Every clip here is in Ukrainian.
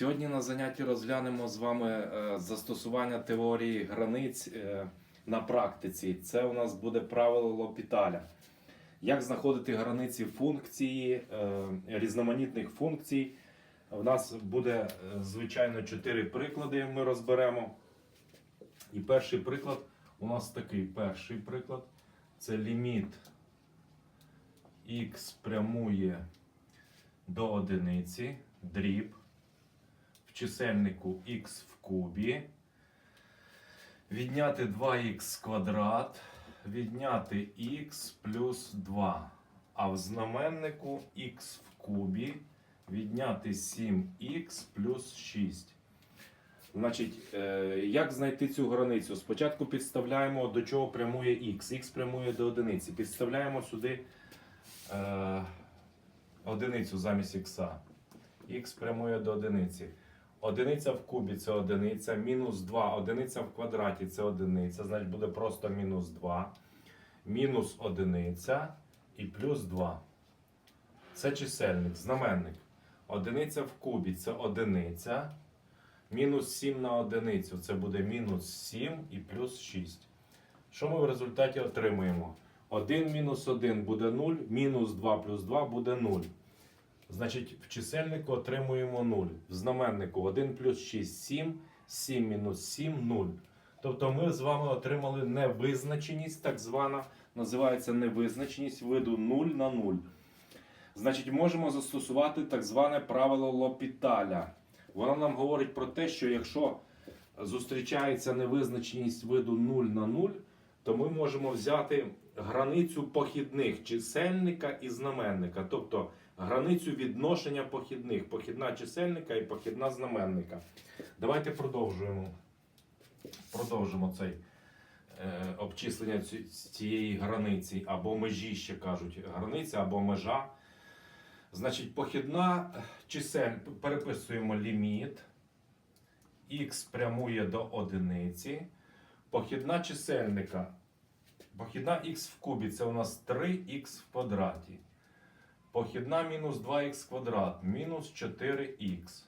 Сьогодні на занятті розглянемо з вами е, застосування теорії границь е, на практиці. Це у нас буде правило Лопіталя. Як знаходити границі функції, е, різноманітних функцій. У нас буде, звичайно, чотири приклади. Ми розберемо. І перший приклад у нас такий. Перший приклад це ліміт х прямує до одиниці, дріб чисельнику х в кубі, відняти 2х квадрат, відняти х плюс 2, а в знаменнику х в кубі відняти 7х плюс 6. Значить, е, як знайти цю границю? Спочатку підставляємо, до чого прямує х. х прямує до одиниці. Підставляємо сюди е, одиницю замість х. х прямує до одиниці. Одиниця в кубі це одиниця, мінус 2, одиниця в квадраті це одиниця, значить буде просто мінус 2. Мінус одиниця і плюс 2. Це чисельник, знаменник. Одиниця в кубі це одиниця. Мінус 7 на одиницю це буде мінус 7 і плюс 6. Що ми в результаті отримуємо? 1 мінус 1 буде 0, мінус 2 плюс 2 буде 0. Значить, в чисельнику отримуємо 0. В знаменнику 1 плюс 6 7, 7 мінус 7 0. Тобто ми з вами отримали невизначеність, так звана, називається невизначеність виду 0 на 0. Значить, можемо застосувати так зване правило Лопіталя. Воно нам говорить про те, що якщо зустрічається невизначеність виду 0 на 0, то ми можемо взяти границю похідних чисельника і знаменника. Тобто границю відношення похідних, похідна чисельника і похідна знаменника. Давайте продовжуємо. Продовжимо цей е, обчислення ці- цієї границі або межі, ще кажуть, границя або межа. Значить, похідна чисель переписуємо ліміт. Х прямує до одиниці. Похідна чисельника. Похідна х в кубі це у нас 3х в квадраті. Похідна мінус 2х квадрат, мінус 4х.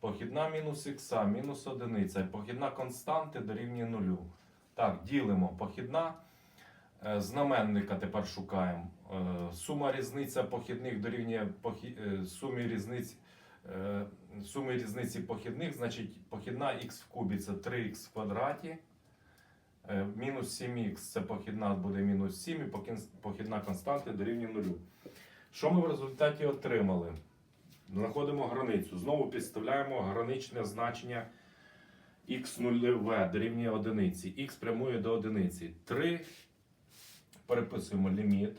Похідна мінус х, мінус 1. Похідна константи дорівнює нулю. Так, ділимо. Похідна е, знаменника тепер шукаємо. Е, Сума різниця похідних дорівнює похі... е, сумі різниць. Суми різниці похідних, значить похідна х в кубі це 3х в квадраті. Мінус 7х це похідна буде мінус 7 і похідна константа дорівнює нулю. Що ми в результаті отримали? Знаходимо границю. Знову підставляємо граничне значення х0в дорівнює одиниці. Х прямує до одиниці. 3 переписуємо ліміт.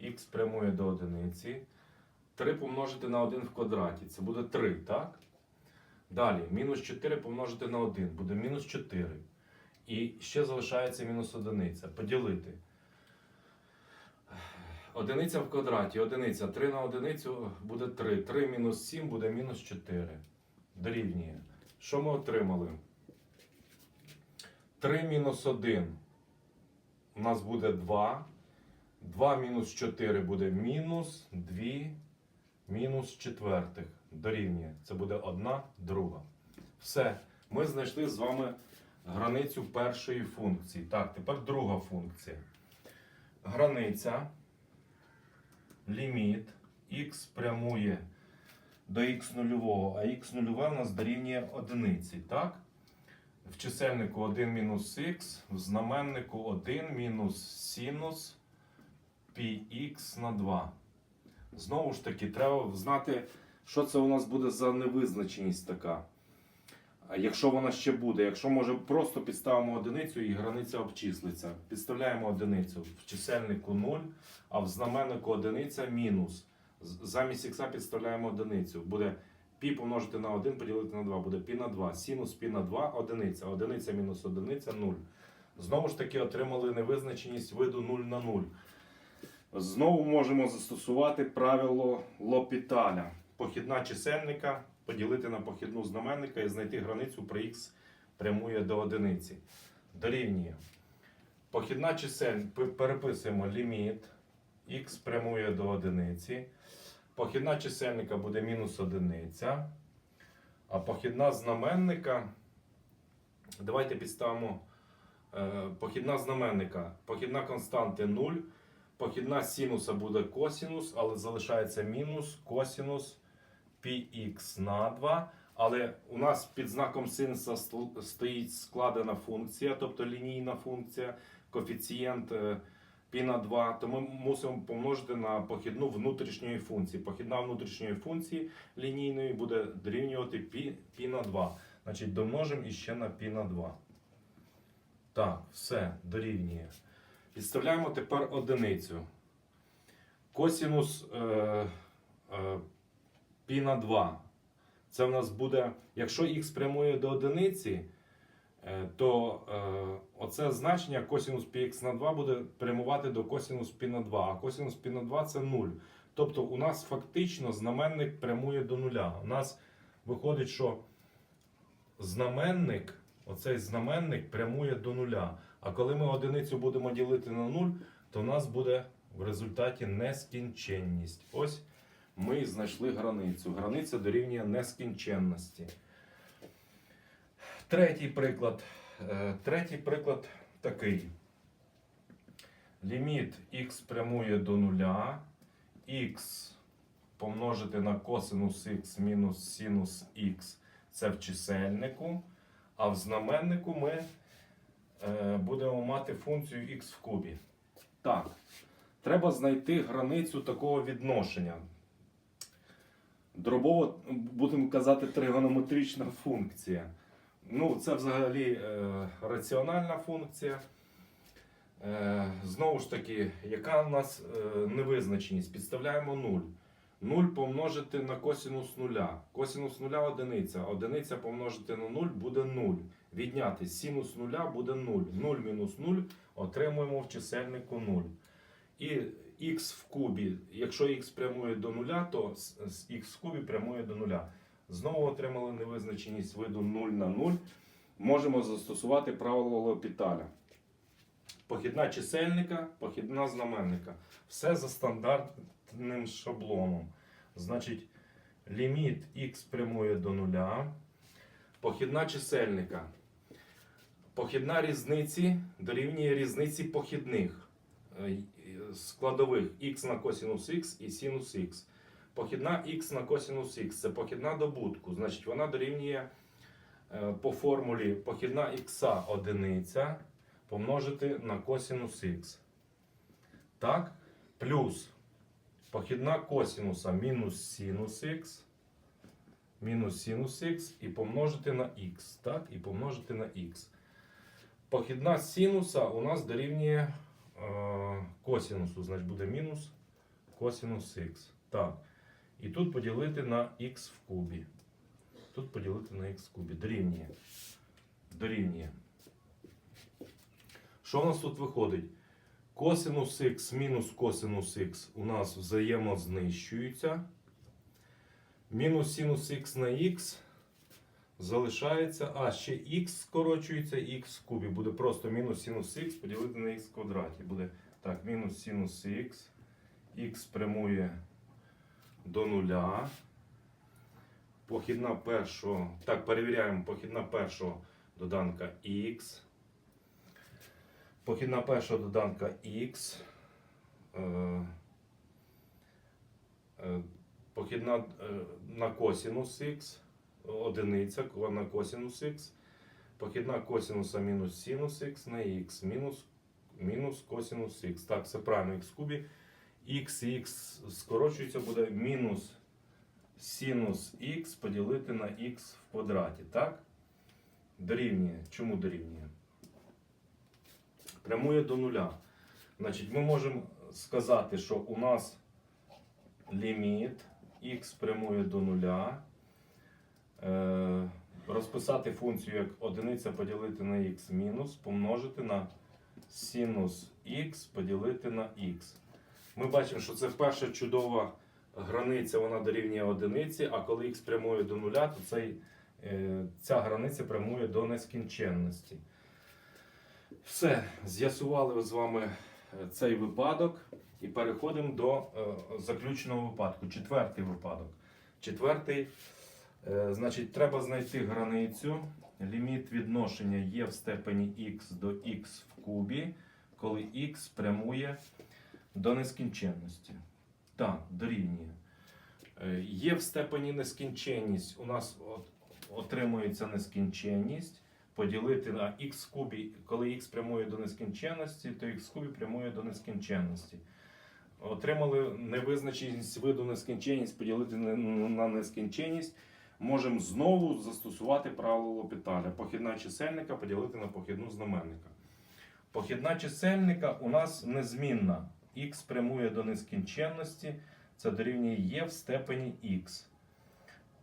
Х прямує до одиниці. 3 помножити на 1 в квадраті. Це буде 3, так? Далі, мінус 4 помножити на 1 буде мінус 4. І ще залишається мінус одиниця. Поділити. Одиниця в квадраті, одиниця. 3 на одиницю буде 3. 3 мінус 7 буде мінус 4. Дорівнює. Що ми отримали? 3 мінус 1 у нас буде 2. 2 мінус 4 буде мінус 2 мінус четвертих. Дорівнює. Це буде 1 друга. Все. Ми знайшли з вами границю першої функції. Так, тепер друга функція. Границя ліміт х прямує до х нульового, а х нульове у нас дорівнює одиниці, так? В чисельнику 1 мінус х, в знаменнику 1 мінус синус πx на 2. Знову ж таки, треба знати, що це у нас буде за невизначеність така. Якщо вона ще буде, якщо може просто підставимо одиницю і границя обчислиться. Підставляємо одиницю в чисельнику 0, а в знаменнику одиниця мінус. Замість х підставляємо одиницю. Буде пі помножити на 1 поділити на 2. Буде пі на 2. Синус пі на 2 одиниця. Одиниця мінус одиниця 0. Знову ж таки отримали невизначеність виду 0 на 0. Знову можемо застосувати правило Лопіталя. Похідна чисельника поділити на похідну знаменника і знайти границю при х прямує до одиниці. Дорівнює. Похідна чисель переписуємо ліміт х прямує до одиниці. Похідна чисельника буде мінус одиниця. А похідна знаменника. Давайте підставимо е, похідна знаменника. Похідна константи 0. Похідна синуса буде косінус, але залишається мінус косінус πx на 2. Але у нас під знаком синуса ст- стоїть складена функція, тобто лінійна функція, коефіцієнт е, π на 2, то ми мусимо помножити на похідну внутрішньої функції. Похідна внутрішньої функції лінійної буде дорівнювати π, π на 2. Значить, домножимо іще на π на 2. Так, все, дорівнює. Підставляємо тепер одиницю. Косінус е, е, Пі на 2. Це в нас буде, якщо х прямує до одиниці, е, то е, оце значення косінус пх на 2 буде прямувати до косінус пі на 2, а косінус пі на 2 це 0. Тобто у нас фактично знаменник прямує до нуля. У нас виходить, що знаменник, оцей знаменник прямує до нуля. А коли ми одиницю будемо ділити на 0, то у нас буде в результаті нескінченність. Ось ми знайшли границю. Границя дорівнює нескінченності. Третій приклад. Е, Третій приклад такий. Ліміт х прямує до нуля, х помножити на косинус х мінус синус х це в чисельнику, а в знаменнику ми е, будемо мати функцію х в кубі. Так, треба знайти границю такого відношення. Дробово, будемо казати, тригонометрична функція. Ну, це взагалі е, раціональна функція. Е, знову ж таки, яка у нас е, невизначеність? Підставляємо 0. 0 помножити на косінус нуля. Косінус нуля одиниця. Одиниця помножити на 0 буде 0. Відняти синус нуля буде 0. 0 мінус 0 отримуємо в чисельнику 0. І х в кубі, якщо х прямує до нуля, то з х в кубі прямує до нуля. Знову отримали невизначеність виду 0 на 0. Можемо застосувати правило Леопіталя. Похідна чисельника, похідна знаменника. Все за стандартним шаблоном. Значить, ліміт х прямує до нуля. Похідна чисельника. Похідна різниці дорівнює різниці похідних е, складових х на косінус х і синус х. Похідна х на косінус х це похідна добутку. Значить, вона дорівнює е, по формулі похідна х одиниця помножити на косінус х. Так? Плюс похідна косінуса мінус синус х. Мінус синус х і помножити на х. Так? І помножити на х. Похідна синуса у нас дорівнює косінусу. Значить буде мінус косінус х. Так. І тут поділити на х в кубі. Тут поділити на х в кубі. Дорівнює. Дорівнює. Що у нас тут виходить? Косинус х мінус косинус х у нас взаємознищуються. Мінус синус х на х залишається. А, ще х скорочується, х в кубі. Буде просто мінус синус х поділити на х квадраті. Буде так, мінус синус х. Х прямує до нуля. Похідна першого. Так, перевіряємо похідна першого доданка х. Похідна першого доданка х. Е, е, Похідна е, на косінус х. Одиниця на косінус х. Похідна косінуса мінус синус х на х. Мінус, мінус косінус х. Так, все правильно, х кубі. х і х скорочується, буде мінус синус х поділити на х в квадраті. Так? Дорівнює. Чому дорівнює? Прямує до нуля. Значить, ми можемо сказати, що у нас ліміт х прямує до нуля. Е, розписати функцію як одиниця поділити на х мінус, помножити на синус х поділити на х. Ми бачимо, що це перша чудова границя, вона дорівнює одиниці, а коли х прямує до нуля, то цей, е, ця границя прямує до нескінченності. Все, з'ясували з вами е, цей випадок і переходимо до заключного випадку. Четвертий випадок. Четвертий Значить, треба знайти границю. Ліміт відношення є в степені х до х в кубі, коли х прямує до нескінченності. Так, дорівнює. Е, Є в степені нескінченність. У нас от, отримується нескінченність. Поділити на х кубі, коли х прямує до нескінченності, то х кубі прямує до нескінченності. Отримали невизначеність виду нескінченність, поділити на нескінченність. Можемо знову застосувати правило Лопіталя. Похідна чисельника поділити на похідну знаменника. Похідна чисельника у нас незмінна. Х прямує до нескінченності, це дорівнює є в степені х.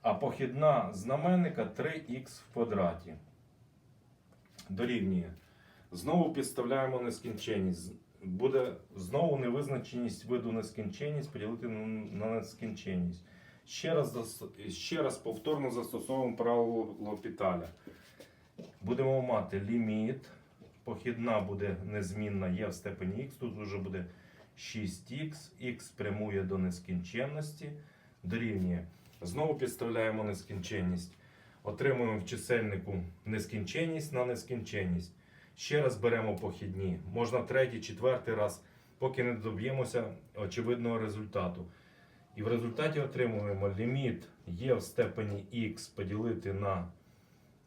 А похідна знаменника 3х в квадраті. Дорівнює. Знову підставляємо нескінченність. Буде знову невизначеність виду нескінченність поділити на нескінченність. Ще раз, ще раз повторно застосовуємо правило Лопіталя. Будемо мати ліміт. Похідна буде незмінна є в степені х. Тут вже буде 6х, х прямує до нескінченності, дорівнює. Знову підставляємо нескінченність. Отримуємо в чисельнику нескінченність на нескінченність. Ще раз беремо похідні. Можна третій, четвертий раз, поки не доб'ємося очевидного результату. І в результаті отримуємо ліміт є в степені х поділити на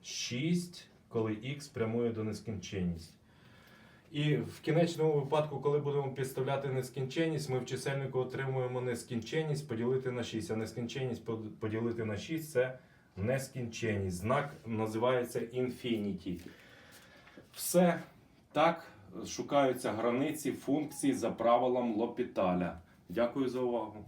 6, коли х прямує до нескінченність. І в кінечному випадку, коли будемо підставляти нескінченність, ми в чисельнику отримуємо нескінченність поділити на 6. А нескінченність поділити на 6 це нескінченність. Знак називається infinity. Все так шукаються границі функцій за правилом Лопіталя. Дякую за увагу.